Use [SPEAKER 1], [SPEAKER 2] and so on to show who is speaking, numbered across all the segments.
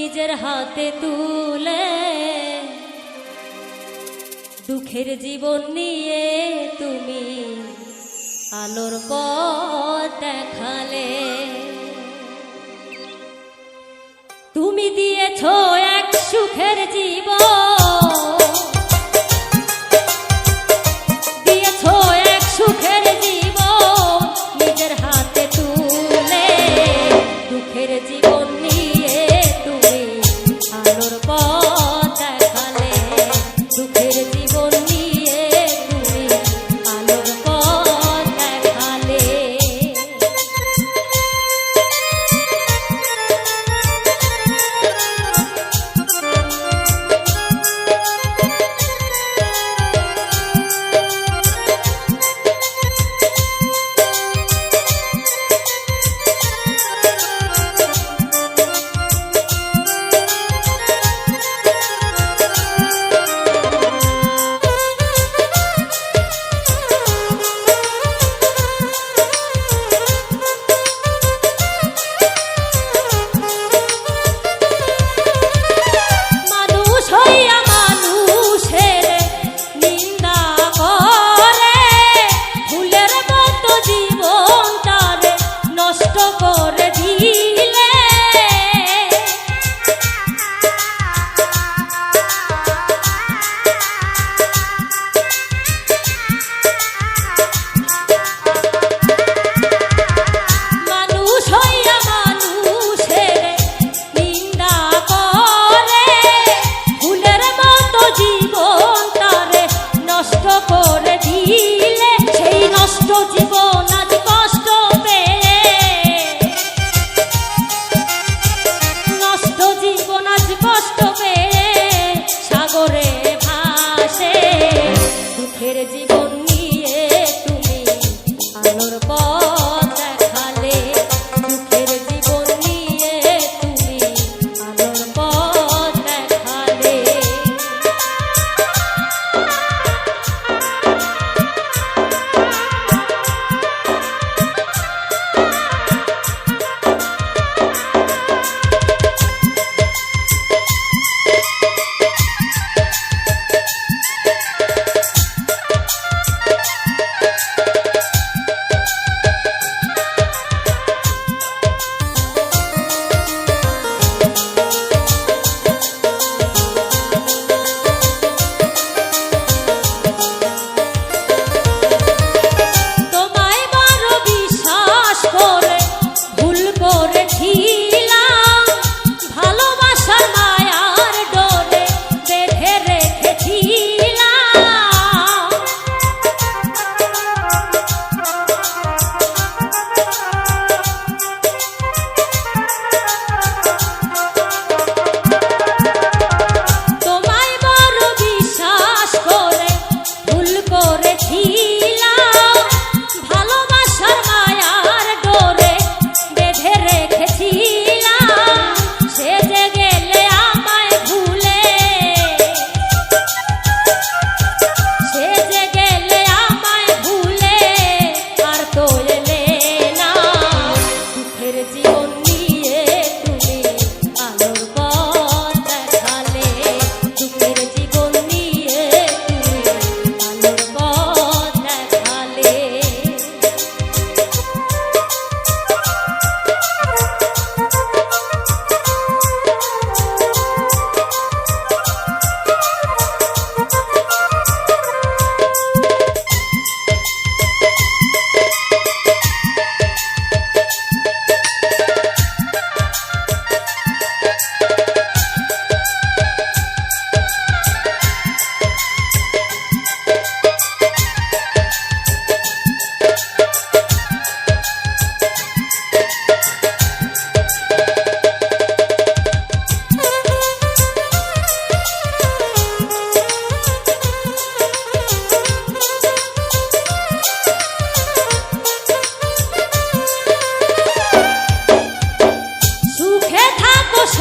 [SPEAKER 1] নিজের হাতে তুলে দুঃখের জীবন নিয়ে তুমি আলোর পথ দেখালে। তুমি দিয়েছ এক সুখের জীবন।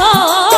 [SPEAKER 1] 哦。